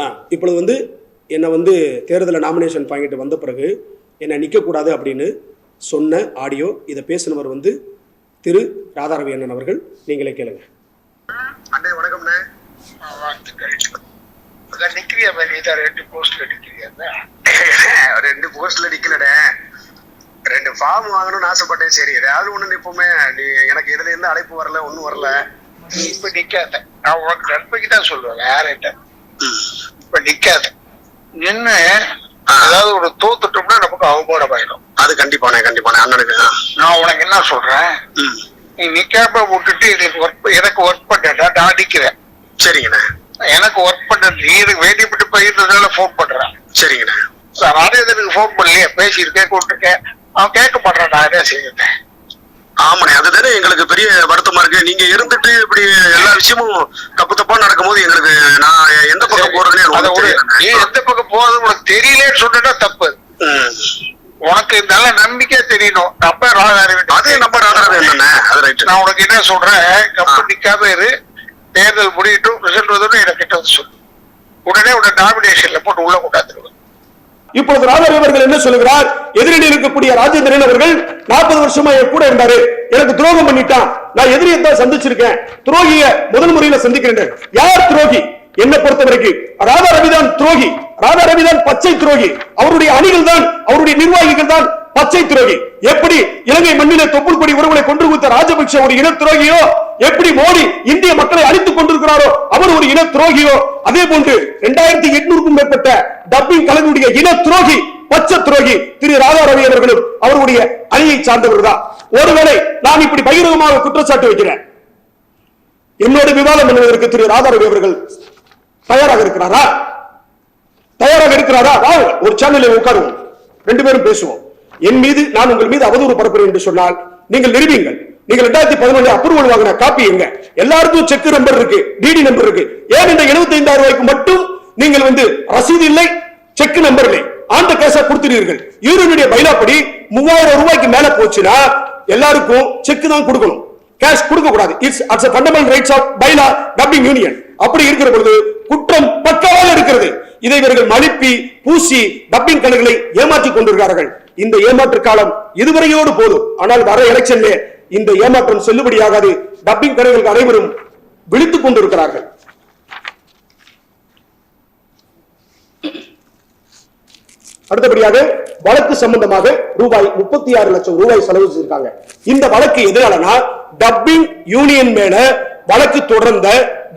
ஆ இப்பொழுது வந்து என்னை வந்து தேர்தலில் நாமினேஷன் வாங்கிட்டு வந்த பிறகு என்னை நிற்கக்கூடாது அப்படின்னு சொன்ன ஆடியோ இதை பேசினவர் வந்து திரு ராதாரவி அண்ணன் அவர்கள். நீங்களே கேளுங்க. அண்ணே வணக்கம்ண்ணே. வாழ்த்துக்கள். நிக்கிறியா மேலே ரெண்டு போஸ்ட்ல நிக்கிறியா ரெண்டு போஸ்ட்ல நிக்கலண்ணே. ரெண்டு ஃபார்ம் வாங்கணும்னு ஆசைப்பட்டேன். சரி ஏதாவது ஒண்ணு நிப்போமே. நீ எனக்கு இதுல இருந்து அழைப்பு வரல ஒண்ணும் வரல. நீ இப்ப நிக்காத. நான் உனக்கு நன்மைக்கு தான் சொல்லுவேன் யார்கிட்ட இப்ப நிக்காத. நின்னு அதாவது ஒரு தோத்துட்டோம்னா நமக்கு அவமானம் ஆயிடும் அது கண்டிப்பாண்ணே கண்டிப்பாண்ணே அண்ணனுக்கு. நான் உனக்கு என்ன சொல்றேன். நீ நிக்காம விட்டுட்டு எனக்கு ஒர்க் எனக்கு ஒர்க் பண்ணா நான் நிக்கிறேன் சரிங்கண்ணே. எனக்கு ஒர்க் பண்ண நீ எனக்கு வேண்டிப்பட்டு பயிர்றதுனால ஃபோன் பண்றேன். சரிங்கண்ணே. நானே எனக்கு ஃபோன் பண்ணலையே பேசியிருக்கேன் கூப்பிட்டுருக்கேன். அவன் கேட்க மாட்டான் நான் என்ன செய்யுறேன் ஆமாண்ணே அதுதானே எங்களுக்கு பெரிய வருத்தமா இருக்கு. நீங்க இருந்துட்டு இப்படி எல்லா விஷயமும் தப்பு தப்பா நடக்கும்போது எங்களுக்கு நான் எந்த பக்கம் விடு. நீ. எந்த பக்கம் போறது உனக்கு தெரியலன்னு சொன்னா தப்பு. ம். உனக்கு நல்ல நம்பிக்கை தெரியணும். நம்ம ராதாரவி அது நம்ம ராதாரவி என்னண்ணே அது ரைட்டு நான் உனக்கு என்ன சொல்றேன்? கம்பெனி நிக்காம இரு. தேர்தல் முடியட்டும் ரிசல்ட் வந்தோடனே எனக்கு கிட்ட வந்து சொல்லு. உடனே உடனே நாமினேஷன்ல போட்டு உள்ள கொண்டாந்துருவேன். இப்பொழுது ராதாரவி அவர்கள் என்ன சொல்லுகிறார்? எதிரில் இருக்கக்கூடிய ராஜேந்திரன் அவர்கள் நாற்பது வருஷமா என் கூட இருந்தாரு. எனக்கு துரோகம் பண்ணிட்டான். நான் எதிரியை தான் சந்திச்சிருக்கேன். துரோகிய முதல் முறையில சந்திக்கிறேன். யார் துரோகி? என்ன பொறுத்த வரைக்கும் ராதா ரவிதான் துரோகி. ராதா ரவிதான் பச்சை துரோகி. அவருடைய அணிகள் தான் அவருடைய நிர்வாகிகள் தான் பச்சை துரோகி. எப்படி இலங்கை மண்ணிலே தொப்புள் கொடி உறவுகளை கொன்று கொடுத்த ராஜபக்ஷ ஒரு இன துரோகியோ எப்படி மோடி இந்திய மக்களை அழித்துக் கொண்டிருக்கிறாரோ அவர் ஒரு இன துரோகியோ? அதே போன்று இரண்டாயிரத்தி எட்நூறுக்கும் மேற்பட்ட டப்பிங் கலைஞருடைய இன துரோகி பச்சை துரோகி திரு ராதா ரவி அவர்களும் அவருடைய அணியை சார்ந்தவர் தான் ஒருவேளை நான் இப்படி பகிரங்கமாக குற்றச்சாட்டு வைக்கிறேன். என்னோட விவாதம் பண்ணுவதற்கு திரு ராதா ரவி அவர்கள் தயாராக இருக்கிறாரா? தயாராக இருக்கிறாரா? வாங்க ஒரு சேனலில் உட்காருவோம். ரெண்டு பேரும் பேசுவோம். என் மீது நான் உங்கள் மீது அவதூறு பரப்புறேன் என்று சொன்னால் நீங்கள் நிரூபிங்கள் நீங்க ரெண்டாயிரத்தி பதினொன்று அப்ரூவல் வாங்கின காப்பி எங்க? எல்லாருக்கும் செக் நம்பர் இருக்கு டிடி நம்பர் இருக்கு. ஏன் இந்த 75000 ரூபாய்க்கு மட்டும் நீங்கள் வந்து ரசீது இல்லை செக் நம்பர் இல்லை? ஆண்ட கேஸா கொடுத்துறீர்கள் இவருடைய பைலாப்படி மூவாயிரம் ரூபாய்க்கு மேல போச்சுன்னா எல்லாருக்கும் செக் தான் கொடுக்கணும். கேஷ் கொடுக்க கூடாது it's its fundamental rights of bylaw dubbing union அப்படி இருக்கிற பொழுது குற்றம் பக்கவாக இருக்கிறது. இதை இவர்கள் மழுப்பி பூசி டப்பிங் கணக்குகளை ஏமாற்றிக் கொண்டிருக்கிறார்கள். இந்த ஏமாற்று காலம் இதுவரையோடு போதும். ஆனால் வர எலெக்ஷன்ல இந்த ஏமாற்றம் செல்லுபடியாகாது. டப்பிங் கடைகளுக்கு அனைவரும் விழித்துக் கொண்டிருக்கிறார்கள். அடுத்தபடியாக வழக்கு சம்பந்தமாக ரூபாய் முப்பத்தி ஆறு லட்சம் ரூபாய் செலவு செய்திருக்காங்க. இந்த வழக்கு எதனாலனா டப்பிங் யூனியன் மேல வழக்கு தொடர்ந்த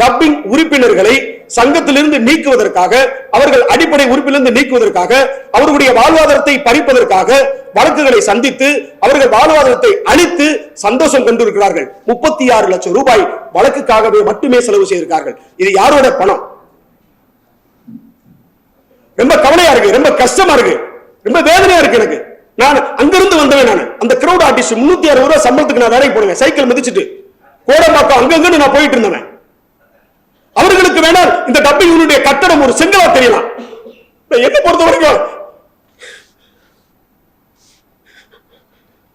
டப்பிங் உறுப்பினர்களை சங்கத்திலிருந்து நீக்குவதற்காக அவர்கள் அடிப்படை உறுப்பிலிருந்து நீக்குவதற்காக அவர்களுடைய வாழ்வாதாரத்தை பறிப்பதற்காக வழக்குகளை சந்தித்து அவர்கள் வாழ்வாதாரத்தை அழித்து சந்தோஷம் கொண்டிருக்கிறார்கள். முப்பத்தி ஆறு லட்சம் ரூபாய் வழக்குக்காகவே மட்டுமே செலவு செய்திருக்கார்கள் இது யாரோட பணம்? ரொம்ப கவலையா இருக்கு ரொம்ப கஷ்டமா இருக்கு ரொம்ப வேதனையா இருக்கு எனக்கு. நான் அங்கிருந்து வந்தவன் நான். அந்த கிரௌட் ஆர்டிஸ்ட் முன்னூத்தி அறுபது ரூபாய் சம்பளத்துக்கு நான் வேலைக்கு போனேன் சைக்கிள் மிதிச்சிட்டு கோடம்பாக்கம் அங்கங்க நான் போயிட்டு இருந்தவன். அவர்களுக்கு வேணால் இந்த டப்பிங் யூனிடைய கட்டடம் ஒரு செங்கலா தெரியலாம். நான் என்ன பொறுத்த வரைக்கும்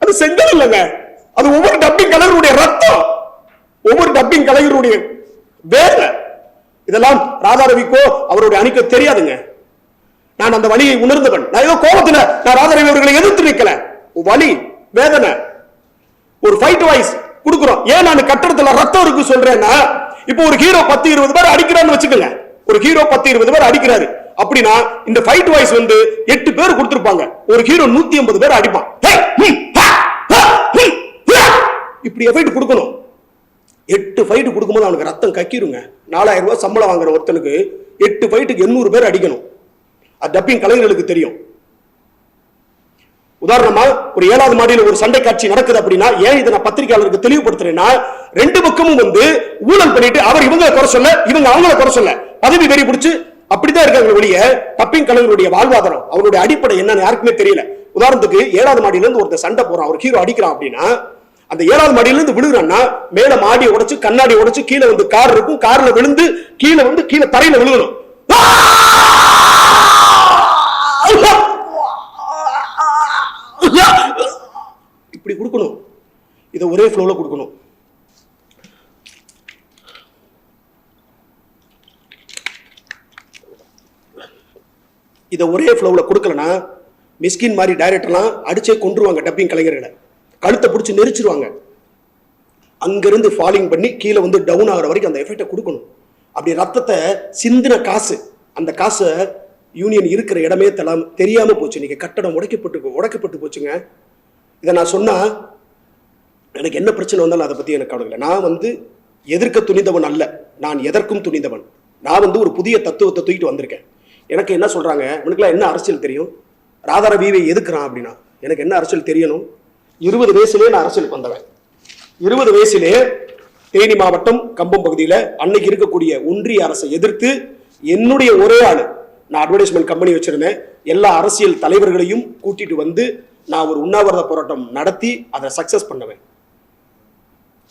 அது செங்கல் இல்லைங்க. அது ஒவ்வொரு டப்பிங் கலைஞருடைய ரத்தம். ஒவ்வொரு டப்பிங் கலைஞருடைய வேலை. இதெல்லாம் ராதாரவிக்கோ அவருடைய அணிக்கோ தெரியாதுங்க. நான் அந்த வழியை உணர்ந்தவன். நான் ஏதோ கோபத்துல நான் ராதாரவி அவர்களை எதிர்த்து நிக்கல. வலி வேதனை. ஒரு ஃபைட் வாய்ஸ் கொடுக்குறோம். ஏன் நான் கட்டடத்துல ரத்தம் இருக்கு சொல்றேன்னா இப்போ ஒரு ஹீரோ பத்து இருபது பேர் அடிக்கிறான்னு வச்சுக்கோங்க. ஒரு ஹீரோ பத்து இருபது பேர் அடிக்கிறாரு. அப்படின்னா இந்த ஃபைட் வாய்ஸ் வந்து எட்டு பேர் கொடுத்திருப்பாங்க. ஒரு ஹீரோ நூத்தி ஐம்பது பேர் அடிப்பான். இப்படி ஃபைட் கொடுக்கணும். எட்டு ஃபைட்டு கொடுக்கும்போது அவனுக்கு ரத்தம் கக்கிருங்க. நாலாயிரம் ரூபாய் சம்பளம் வாங்குற ஒருத்தனுக்கு எட்டு ஃபைட்டுக்கு எண்ணூறு பேர் அடிக்கணும். அது டப்பிங் கலைஞர்களுக்கு தெரியும். உதாரணமா ஒரு ஏழாவது மாடியில் ஒரு சண்டை காட்சி நடக்குது அப்படின்னா ஏன் இதை நான் பத்திரிகையாளருக்கு தெளிவுபடுத்துறேன்னா ரெண்டு பக்கமும் வந்து ஊழல் பண்ணிட்டு அவர் இவங்களை குறை சொல்ல இவங்க அவங்கள குறை சொல்ல பதவி வெறி பிடிச்சு அப்படிதான் இருக்காங்க ஒழிய டப்பிங் கலைஞருடைய வாழ்வாதாரம் அவருடைய அடிப்படை என்னன்னு யாருக்குமே தெரியல. உதாரணத்துக்கு ஏழாவது மாடியில இருந்து ஒருத்தர் சண்டை போறான் அவர் ஹீரோ அடிக்கிறான் அப்படின்னா அந்த ஏழாவது மாடியில இருந்து விழுகிறான்னா மேல மாடியை உடைச்சு கண்ணாடி உடைச்சு கீழே வந்து கார் இருக்கும். கார்ல விழுந்து கீழே வந்து கீழே தரையில விழுகணும். இப்படி கொடுக்கணும். இதை ஒரே ஃப்ளோல கொடுக்கணும். இதை ஒரே ஃப்ளோவில் கொடுக்கலனா மிஸ்கின் மாதிரி டைரக்டர்லாம் அடிச்சே கொண்டுருவாங்க டப்பிங் கலைஞர்களை. கழுத்தை பிடிச்சி நெரிச்சிருவாங்க. அங்கிருந்து ஃபாலிங் பண்ணி கீழே வந்து டவுன் ஆகிற வரைக்கும் அந்த எஃபெக்டை கொடுக்கணும். அப்படி ரத்தத்தை சிந்தின காசு அந்த காசை யூனியன் இருக்கிற இடமே தெலாம் தெரியாமல் போச்சு. இன்றைக்கி கட்டடம் உடைக்கப்பட்டு உடைக்கப்பட்டு போச்சுங்க. இதை நான் சொன்னால் எனக்கு என்ன பிரச்சனை வந்தாலும் அதை பற்றி எனக்கு கவலை நான் வந்து எதிர்க்க துணிந்தவன் அல்ல. நான் எதற்கும் துணிந்தவன். நான் வந்து ஒரு புதிய தத்துவத்தை தூக்கிட்டு வந்திருக்கேன். எனக்கு என்ன சொல்கிறாங்க உனக்குலாம் என்ன அரசியல் தெரியும்? ராதாரவியை எதுக்குறான் அப்படின்னா எனக்கு என்ன அரசியல் தெரியணும்? இருபது வயசுலேயே நான் அரசியலுக்கு வந்தவன். இருபது வயசிலே தேனி மாவட்டம் கம்பம் பகுதியில் அன்னைக்கு இருக்கக்கூடிய ஒன்றிய அரசை எதிர்த்து என்னுடைய ஒரே ஆள் நான் அட்வர்டைஸ்மெண்ட் கம்பெனி வச்சிருந்தேன். எல்லா அரசியல் தலைவர்களையும் கூட்டிட்டு வந்து நான் ஒரு உண்ணாவிரத போராட்டம் நடத்தி அதை சக்சஸ் பண்ணுவேன்.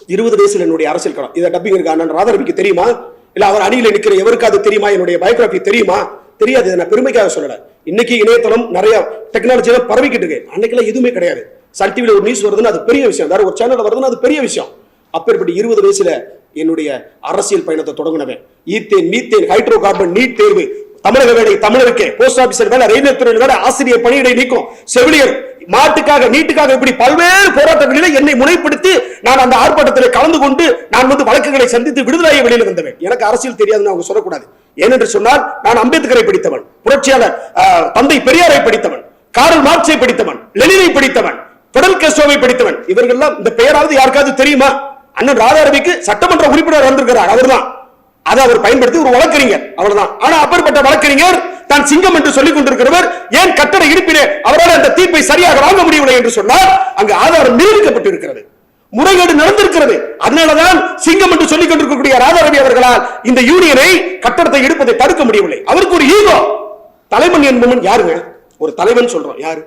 இருபது வயசுல என்னுடைய அரசியல் களம். இதை டப்பிங் இருக்கு? அண்ணன் ராதாரவிக்கு தெரியுமா? இல்ல அவர் அணியில் நிற்கிற எவருக்காவது தெரியுமா? என்னுடைய பயோகிராஃபி தெரியுமா? தெரியாது இதை நான் பெருமைக்காக சொல்லல. இன்னைக்கு இணையதளம் நிறைய டெக்னாலஜியில பரவிக்கிட்டு இருக்கு. அன்னைக்கெல்லாம் எதுவுமே கிடையாது. சன் டிவியில் ஒரு நியூஸ் வருதுன்னா அது பெரிய விஷயம். வேற ஒரு சேனலில் வருதுன்னா அது பெரிய விஷயம். அப்பேற்பட்ட இருபது வயசுல என்னுடைய அரசியல் பயணத்தை தொடங்கினவன். Ethane methane hydro carbon NEET தேர்வு தமிழக வேலை தமிழருக்கே. போஸ்ட் ஆபீசர் வேலை ரயில்வே துறையில் வேலை ஆசிரியர் பணியிடை நீக்கும். செவிலியர் மாட்டுக்காக நீட்டுக்காக இப்படி பல்வேறு போராட்டங்களில் என்னை முனைப்படுத்தி நான் அந்த ஆர்ப்பாட்டத்தில் கலந்து கொண்டு நான் வந்து வழக்குகளை சந்தித்து விடுதலையை வெளியில் வந்தவன். எனக்கு அரசியல் தெரியாதுன்னு அவங்க சொல்லக்கூடாது. ஏனென்று சொன்னால் நான் அம்பேத்கரை படித்தவன். புரட்சியாளர் ஆஹ், தந்தை பெரியாரை படித்தவன். காரல் மார்க்ஸை படித்தவன். லெனினை படித்தவன். பெடல் கேஸ்டோவை படித்தவன். இவர்கள்லாம் இந்த பெயராவது யாருக்காவது தெரியுமா? அண்ணன் ராதாரவிக்கு சட்டமன்ற உறுப்பினர் வந்திருக்கிறார். அவர்தான். அதை அவர் பயன்படுத்தி ஒரு வழக்கறிஞர். அவ்வளவுதான். ஆனா அப்பேற்பட்ட வழக்கறிஞர் தான் சிங்கம் என்று சொல்லிக் கொண்டிருக்கிறவர். ஏன் கட்டட இருப்பிலே அவரால் அந்த தீர்ப்பை சரியாக வாங்க முடியவில்லை என்று சொன்னால் அங்கு ஆதாரம் நிரூபிக்கப்பட்டிருக்கிறது. முறைகேடு நடந்திருக்கிறது. அதனாலதான் சிங்கம் என்று சொல்லிக் கொண்டிருக்கக்கூடிய ராதாரவி அவர்களால் இந்த யூனியனை கட்டடத்தை எடுப்பதை தடுக்க முடியவில்லை. அவருக்கு ஒரு ஈகோ. தலைவன் என்பவன் யாருங்க? ஒரு தலைவன் சொல்றோம் யாரு?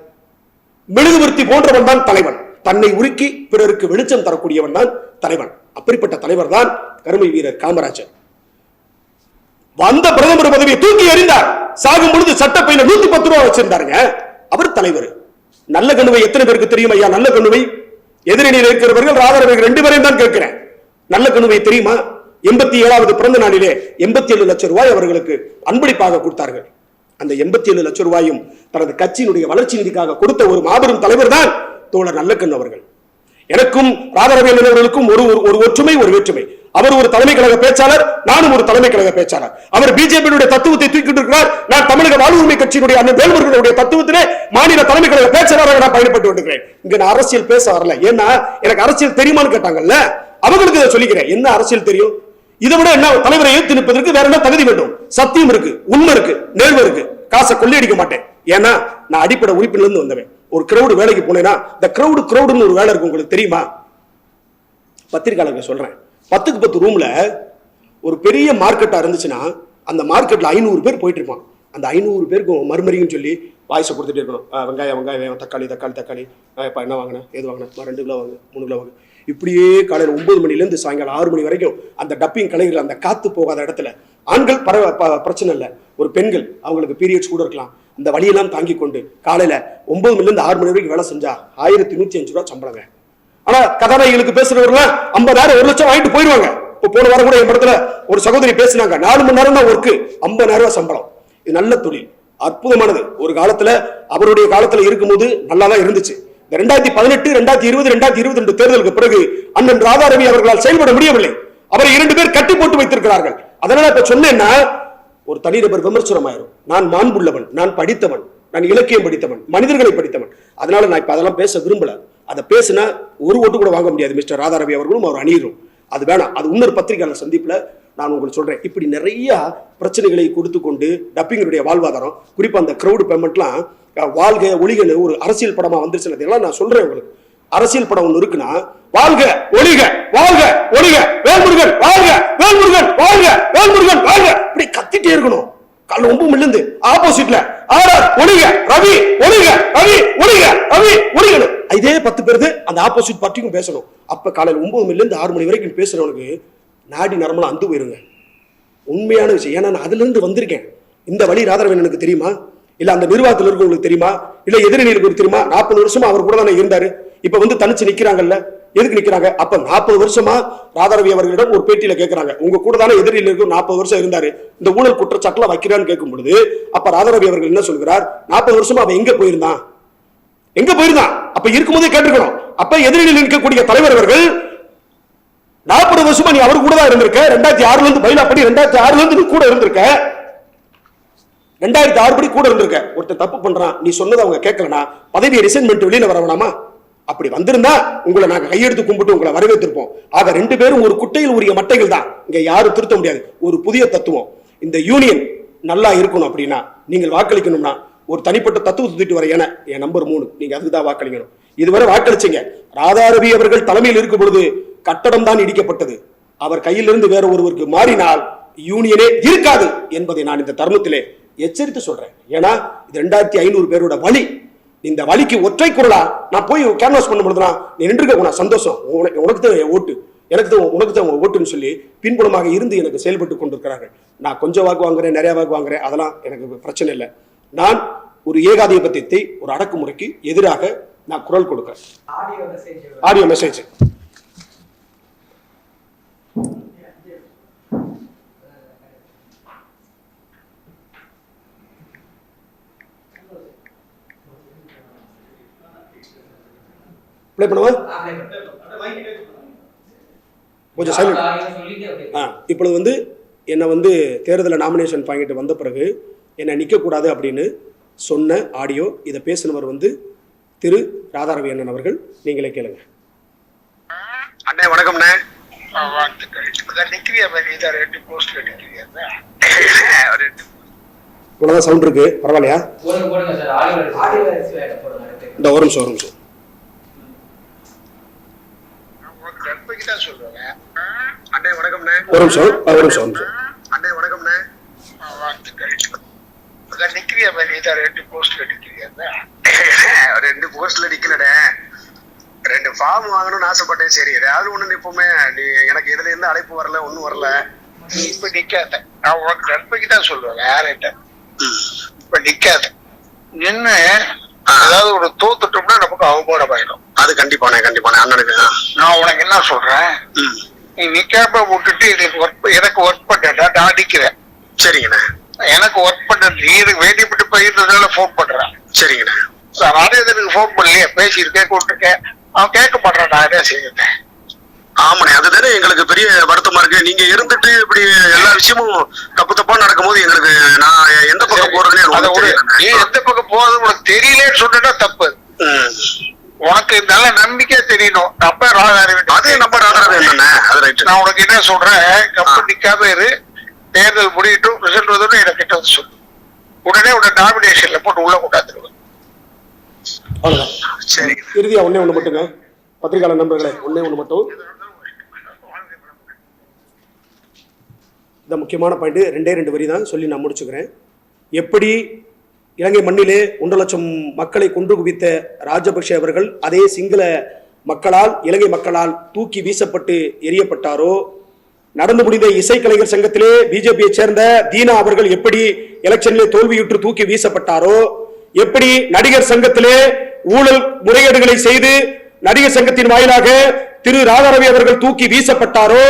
மெழுகுவர்த்தி போன்றவன் தான் தலைவன். தன்னை உருக்கி பிறருக்கு வெளிச்சம் தரக்கூடியவன் தான் தலைவன். அப்படிப்பட்ட தலைவர் தான் கருமை வீரர் காமராஜர். வந்த பிரதமர் பதவியை தூக்கி எறிந்தார். சாகும் பொழுது சட்டப்பையில நூத்தி பத்து ரூபா வச்சிருந்தாருங்க. அவர் தலைவர். நல்ல கண்ணுவை எத்தனை பேருக்கு தெரியும் ஐயா? நல்ல கண்ணுவை. எதிரணியில் இருக்கிறவர்கள் ராதாரவர்கள் ரெண்டு பேரையும் தான் கேட்கிறேன். நல்ல கண்ணுவை தெரியுமா? எண்பத்தி ஏழாவது பிறந்த நாளிலே எண்பத்தி ஏழு லட்சம் ரூபாய் அவர்களுக்கு அன்பளிப்பாக கொடுத்தார்கள். அந்த எண்பத்தி ஏழு லட்சம் ரூபாயும் தனது கட்சியினுடைய வளர்ச்சி நிதிக்காக கொடுத்த ஒரு மாபெரும் தலைவர் தான் தோழர் நல்லக்கண் அவர்கள். எனக்கும் ராதாரவியல் அவர்களுக்கும் ஒரு ஒரு- ஒற்றுமை ஒரு வேற்றுமை. அவர் ஒரு தலைமை கழக பேச்சாளர் நானும் ஒரு தலைமை கழக பேச்சாளர். அவர் பிஜேபியுடைய தத்துவத்தை தூக்கிட்டு இருக்கிறார். நான் தமிழக வாழ்வுரிமை கட்சியினுடைய அந்த வேல்முருகனுடைய தத்துவத்திலே மாநில தலைமை கழக பேச்சாளராக நான் பயணப்பட்டு கொண்டிருக்கிறேன் இங்க நான் அரசியல் பேச வரல. ஏன்னா எனக்கு அரசியல் தெரியுமான்னு கேட்டாங்கல்ல? அவங்களுக்கு இதை சொல்லிக்கிறேன். என்ன அரசியல் தெரியும்? இதை விட என்ன தலைவரை ஏத்து நிற்பதற்கு வேற என்ன தகுதி வேண்டும்? சத்தியம் இருக்கு உண்மை இருக்கு நேர்வு இருக்கு. காசை கொள்ளையடிக்க மாட்டேன். ஏன்னா நான் அடிப்படை உறுப்பினர் வந்தவேன். வந்தவன் ஒரு கிரௌடு வேலைக்கு போனேன்னா இந்த கிரௌடு கிரௌடுன்னு ஒரு வேலை இருக்கு. உங்களுக்கு தெரியுமா? பத்திரிகையாளர்கள் சொல்றேன். பத்துக்கு பத்து ரூம்ல ஒரு பெரிய மார்க்கெட்டா இருந்துச்சுன்னா அந்த மார்க்கெட்ல ஐநூறு பேர் போயிட்டு இருப்பான். அந்த ஐநூறு பேருக்கும் மறுமறியும் சொல்லி வாய்ஸை கொடுத்துட்டே இருக்கணும். வெங்காயம் வெங்காயம் தக்காளி தக்காளி தக்காளி. என்ன வாங்கினேன் எது வாங்கினேன் ரெண்டு கிலோ வாங்க மூணு கிலோ வாங்க. இப்படியே காலையில் ஒன்பது மணிலேருந்து சாயங்காலம் ஆறு மணி வரைக்கும் அந்த டப்பிங் கலைகள் அந்த காத்து போகாத இடத்துல ஆண்கள் பரவ பிரச்சனை இல்லை. ஒரு பெண்கள் அவங்களுக்கு பீரியட்ஸ் கூட இருக்கலாம். இந்த வழியெல்லாம் தாங்கி கொண்டு காலையில் ஒன்பது மணிலேருந்து ஆறு மணி வரைக்கும் வேலை செஞ்சா ஆயிரத்தி நூற்றி அஞ்சு ரூபா சம்பளங்க. ஆனால் கதாநாயகிகளுக்கு பேசுறவங்க ஐம்பதாயிரம் ஒரு லட்சம் வாங்கிட்டு போயிடுவாங்க. இப்போ போன வாரம் கூட என் படத்துல ஒரு சகோதரி பேசினாங்க நாலு மணி நேரம் தான் ஒர்க்கு ஐம்பதாயிரம் ரூபாய் சம்பளம். இது நல்ல தொழில் அற்புதமானது. ஒரு காலத்துல அவருடைய காலத்துல இருக்கும்போது நல்லா தான் இருந்துச்சு. இந்த ரெண்டாயிரத்தி பதினெட்டு ரெண்டாயிரத்தி இருபது ரெண்டாயிரத்தி இருபத்தி ரெண்டு தேர்தலுக்கு பிறகு அண்ணன் ராதாரவி அவர்களால் செயல்பட முடியவில்லை. அவரை இரண்டு பேர் கட்டி போட்டு வைத்திருக்கிறார்கள். அதனால இப்ப சொன்னேன்னா ஒரு தனிநபர் விமர்சனம் ஆயிரும் நான் மாண்புள்ளவன் நான் படித்தவன் நான் இலக்கியம் படித்தவன் மனிதர்களை படித்தவன். அதனால நான் இப்ப அதெல்லாம் பேச விரும்பல. அதை பேசினா ஒரு ஓட்டு கூட வாங்க முடியாது மிஸ்டர் ராதாரவி அவர்களும் அவர் அணியிரும் அது வேணாம். அது இன்னொரு பத்திரிகையாளர் சந்திப்புல நான் உங்களுக்கு சொல்றேன். இப்படி நிறைய பிரச்சனைகளை கொடுத்து கொண்டு டப்பிங்களுடைய வாழ்வாதாரம் குறிப்பா அந்த க்ரௌடு பேமெண்ட்லாம் வாழ்க ஒளிகன்னு ஒரு அரசியல் படமா வந்துருச்சு அதெல்லாம் நான் சொல்றேன் உங்களுக்கு. அரசியல் படம் ஒன்று இருக்குன்னா வாழ்க ஒளிக வாழ்க ஒளிக வேல்முருகன் வாழ்க வேல்முருகன் வாழ்க வேல்முருகன் வாழ்க. இப்படி கத்திட்டே இருக்கணும். காலைல ஒன்பது மில்லுந்து. ஆப்போசிட்ல ஆர்ஆர் ஒளிக ரவி ஒளிக ரவி ஒளிக ரவி ஒளிகனு இதே பத்து பேருக்கு அந்த ஆப்போசிட் பார்ட்டிக்கும் பேசணும். அப்ப காலையில் ஒன்பது மணிலிருந்து ஆறு மணி வரைக்கும் பேசுறவனுக்கு நாடி நரம்பெல்லாம் அந்து போயிருங்க. உண்மையான விஷயம். ஏன்னா நான் அதுல இருந்து வந்திருக்கேன். இந்த வழி ராதரவன் எனக்கு தெரியுமா? இல்லை அந்த நிர்வாகத்தில் இருக்கவங்களுக்கு தெரியுமா? இல்லை எதிரணிகளுக்கு தெரியுமா? நாற்பது வருஷமா அவர் கூட தானே இருந்தாரு. இப்போ வந்து தனிச்சு நிக்கிறாங்கல்ல. எதுக்கு நிக்கிறாங்க? அப்ப நாற்பது வருஷமா ராதாரவி அவர்களிடம் ஒரு பேட்டியில் கேட்கறாங்க உங்க கூட தானே எதிரில் இருக்கும் நாற்பது வருஷம் இருந்தாரு. இந்த ஊழல் குற்றச்சாட்டில் வைக்கிறான்னு கேட்கும் பொழுது அப்ப ராதாரவி அவர்கள் என்ன சொல்கிறார் நாற்பது வருஷமா அவன் எங்கே போயிருந்தான்? எங்க போயிருந்தான்? அப்ப இருக்கும்போதே கேட்டுக்கணும் அப்ப எதிரில் நிற்கக்கூடிய தலைவர் அவர்கள் நாற்பது வருஷமா நீ அவர் கூட தான் இருந்திருக்க. ரெண்டாயிரத்தி ஆறுல இருந்து படி ரெண்டாயிரத்தி ஆறுல இருந்து நீ கூட இருந்திருக்க. ரெண்டாயிரத்தி ஆறு படி கூட இருந்திருக்க. ஒருத்தர் தப்பு பண்றான். நீ சொன்னதை அவங்க கேட்கலனா பதவியை ரிசைன் பண்ணிட்டு வெளியில வர வேணாமா? அப்படி வந்திருந்தா உங்களை நாங்க கையெடுத்து கும்பிட்டு உங்களை வரவேற்றிருப்போம். ஆக ரெண்டு பேரும் ஒரு குட்டையில் உரிய மட்டைகள் தான். இங்க யாரும் திருத்த முடியாது. ஒரு புதிய தத்துவம். இந்த யூனியன் நல்லா இருக்கணும் அப்படின்னா நீங்கள் வாக்களிக்கணும்னா ஒரு தனிப்பட்ட தத்துவத்தை தூக்கிட்டு வர என என் நம்பர் மூணு. நீங்க அதுக்கு தான் வாக்களிக்கணும். இதுவரை வாக்களிச்சீங்க. ராதாரவி அவர்கள் தலைமையில் இருக்கும் பொழுது கட்டடம் தான் இடிக்கப்பட்டது. அவர் கையிலிருந்து வேற ஒருவருக்கு மாறினால் யூனியனே இருக்காது என்பதை நான் இந்த தருணத்திலே எச்சரித்து சொல்றேன். ஏன்னா இது ரெண்டாயிரத்தி ஐநூறு பேரோட வழி. இந்த வழிக்கு ஒற்றை குரலா நான் போய் கேன்வாஸ் பண்ண பொழுதுனா நீ நின்றுக்க உனக்கு சந்தோஷம். உனக்கு உனக்கு தான் ஓட்டு. எனக்கு தான் உனக்கு தான் உன் ஓட்டுன்னு சொல்லி பின்புலமாக இருந்து எனக்கு செயல்பட்டு கொண்டிருக்கிறார்கள். நான் கொஞ்சம் வாக்கு வாங்குறேன் நிறைய வாக்கு வாங்குறேன். அதெல்லாம் எனக்கு பிரச்சனை இல்லை. நான் ஒரு ஏகாதிபத்தியத்தை ஒரு அடக்குமுறைக்கு எதிராக நான் குரல் கொடுக்கிறேன். ஆடியோ மெசேஜ் ப்ளே பண்ணுவா கொஞ்சம் சைலண்ட் ஆ இப்பொழுது வந்து என்னை வந்து தேர்தலில் நாமினேஷன் வாங்கிட்டு வந்த பிறகு என்னை நிற்கக்கூடாது அப்படின்னு சொன்ன ஆடியோ இதை பேசினவர் வந்து திரு ராதாரவி அண்ணன் அவர்கள் நீங்களே கேளுங்க. அண்ணே வணக்கம்ண்ணே. ரெண்டு இவ்வளோதான் சவுண்ட் இருக்கு பரவாயில்லையா? போடுங்க போடுங்க சார். ஆடியோ ஆடியோ போடுங்க அடுத்து. இந்த ஒரு நிமிஷம் ஒரு நிமிஷம். ஒரு நிமிஷம் ஒரு நிமிஷம் அண்ணே வணக்கம்ண்ணே. நிக்கிறியா மாதிரி ரெண்டு போஸ்ட்ல நிக்கிறியா ரெண்டு போஸ்ட்ல நிக்கலண்ணே ரெண்டு ஃபார்ம் வாங்கணும்னு ஆசைப்பட்டேன். சரி ஏதாவது ஒண்ணு நிப்போமே. நீ எனக்கு எதுல இருந்து அழைப்பு வரல ஒண்ணும் வரல. நீ இப்ப நிக்காத. நான் உனக்கு தான் சொல்லுவேன் வேற என்ன இப்ப நிக்காத. நின்னு அதாவது ஒரு தோத்துட்டோம்னா நமக்கு அவமானம் ஆயிடும். அது கண்டிப்பாண்ணே கண்டிப்பாண்ணே அண்ணனுக்கு. நான் உனக்கு என்ன சொல்றேன். நீ நிக்காம விட்டுட்டு எனக்கு ஒர்க் எனக்கு ஒர்க் பண்ணா நான் நிக்கிறேன். சரிங்கண்ணே. எனக்கு ஒர்க் பண்ண நீ எனக்கு வேண்டியப்பட்டு போயிருந்ததால ஃபோன் பண்றேன். சரிங்கண்ணே. நானே எனக்கு ஃபோன் பண்ணலையே? பேசியிருக்கேன் கூப்பிட்டுருக்கேன் அவன் கேட்க மாட்டான் நான் என்ன செய்யறேன் ஆமாண்ணே அதுதானே எங்களுக்கு பெரிய வருத்தமா இருக்கு. நீங்க இருந்துட்டு இப்படி எல்லா விஷயமும் தப்பு தப்பா நடக்கும்போது எங்களுக்கு நான் எந்த பக்கம் போறேன்னு. நீ எந்த பக்கம் போறது உனக்கு தெரியலன்னு சொன்னா தப்பு. உனக்கு நல்ல நம்பிக்கையா தெரியணும். நம்ம ராதாரவி அது நம்ம ராதாரவி என்னண்ணே? அது ரைட்டு நான் உனக்கு என்ன சொல்றேன்? கம்பெனி நிக்காம இரு. தேர்தல் முடியட்டும் ரிசல்ட் வந்தோடனே எனக்கு கிட்ட வந்து சொல்லு. உடனே உடனே நாமினேஷன்ல போட்டு உள்ள கொண்டாந்துருவேன். அவ்வளோதான் சரிங்க. இறுதியா ஒண்ணே ஒண்ணு மட்டுங்க. பத்திரிகையாளர் நண்பர்களே ஒண்ணே ஒண்ணு மட்டும். இந்த முக்கியமான பாயிண்ட் ரெண்டே ரெண்டு வரி தான் சொல்லி நான் முடிச்சுக்கிறேன். எப்படி இலங்கை மண்ணிலே ஒன்றரை லட்சம் மக்களை கொன்று குவித்த ராஜபக்ஷ அவர்கள் அதே சிங்கள மக்களால் இலங்கை மக்களால் தூக்கி வீசப்பட்டு எரியப்பட்டாரோ? நடந்து முடிந்த இசைக்கலைஞர் சங்கத்திலே பிஜேபியை சேர்ந்த தீனா அவர்கள் எப்படி எலெக்ஷனிலே தோல்வியுற்று தூக்கி வீசப்பட்டாரோ? எப்படி நடிகர் சங்கத்திலே ஊழல் முறைகேடுகளை செய்து நடிகர் சங்கத்தின் வாயிலாக திரு ராதாரவி அவர்கள் தூக்கி வீசப்பட்டாரோ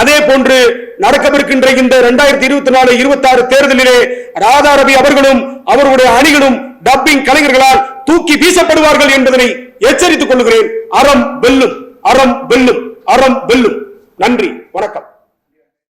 அதே போன்று நடக்கவிருக்கின்ற இந்த இரண்டாயிரத்தி இருபத்தி நாலு இருபத்தி ஆறு தேர்தலிலே ராதாரவி அவர்களும் அவர்களுடைய அணிகளும் டப்பிங் கலைஞர்களால் தூக்கி வீசப்படுவார்கள் என்பதனை எச்சரித்துக் கொள்கிறேன். அறம் வெல்லும் அறம் வெல்லும் அறம் வெல்லும். நன்றி வணக்கம்.